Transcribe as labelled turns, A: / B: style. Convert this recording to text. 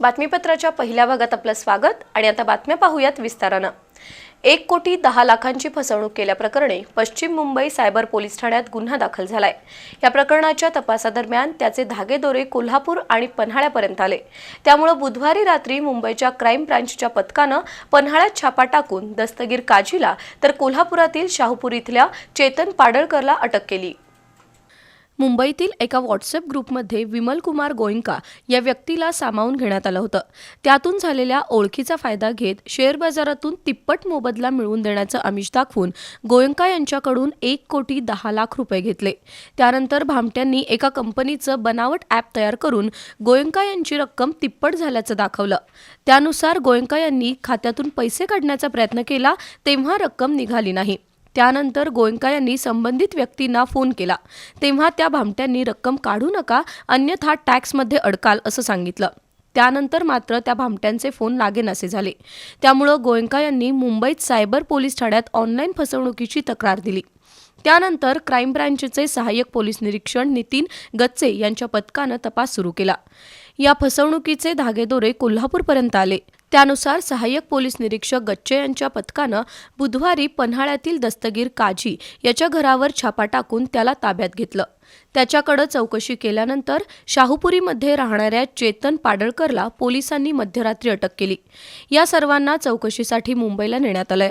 A: बातमीपत्राच्या पहिल्या भागात आपलं स्वागत आणि आता बातम्या पाहूयात विस्तारानं. एक कोटी दहा लाखांची फसवणूक केल्याप्रकरणी पश्चिम मुंबई सायबर पोलीस ठाण्यात गुन्हा दाखल झालाय. या प्रकरणाच्या तपासादरम्यान त्याचे धागेदोरे कोल्हापूर आणि पन्हाळ्यापर्यंत आले. त्यामुळं बुधवारी रात्री मुंबईच्या क्राईम ब्रांचच्या पथकानं पन्हाळ्यात छापा टाकून दस्तगीर काजीला तर कोल्हापुरातील शाहूपूर इथल्या चेतन पाडळकरला अटक केली. मुंबईतील एका व्हॉट्सअप ग्रुपमध्ये विमल कुमार गोयंका या व्यक्तीला सामावून घेण्यात आलं होतं. त्यातून झालेल्या ओळखीचा फायदा घेत शेअर बाजारातून तिप्पट मोबदला मिळवून देण्याचं आमिष दाखवून गोयंका यांच्याकडून एक कोटी दहा लाख रुपये घेतले. त्यानंतर भामट्यांनी एका कंपनीचं बनावट ॲप तयार करून गोयंका यांची रक्कम तिप्पट झाल्याचं दाखवलं. त्यानुसार गोयंका यांनी खात्यातून पैसे काढण्याचा प्रयत्न केला तेव्हा रक्कम निघाली नाही. त्यानंतर गोयंका यांनी संबंधित व्यक्तींना फोन केला. तेव्हा त्या भामट्यांनी रक्कम काढू नका अन्यथा टॅक्समध्ये अडकाल असं सांगितलं. त्यानंतर मात्र त्या भामट्यांचे फोन लागेनासे झाले. त्यामुळं गोयंका यांनी मुंबईत सायबर पोलीस ठाण्यात ऑनलाईन फसवणुकीची तक्रार दिली. त्यानंतर क्राईम ब्रँचचे सहाय्यक पोलीस निरीक्षण नितीन गच्चे यांच्या पथकानं तपास सुरू केला. या फसवणुकीचे धागेदोरे कोल्हापूरपर्यंत आले. त्यानुसार सहाय्यक पोलीस निरीक्षक गच्चे यांच्या पथकानं बुधवारी पन्हाळ्यातील दस्तगीर काजी याच्या घरावर छापा टाकून त्याला ताब्यात घेतलं. त्याच्याकडे चौकशी केल्यानंतर शाहूपुरीमध्ये राहणाऱ्या चेतन पाडळकरला पोलिसांनी मध्यरात्री अटक केली. या सर्वांना चौकशीसाठी मुंबईला नेण्यात आलंय.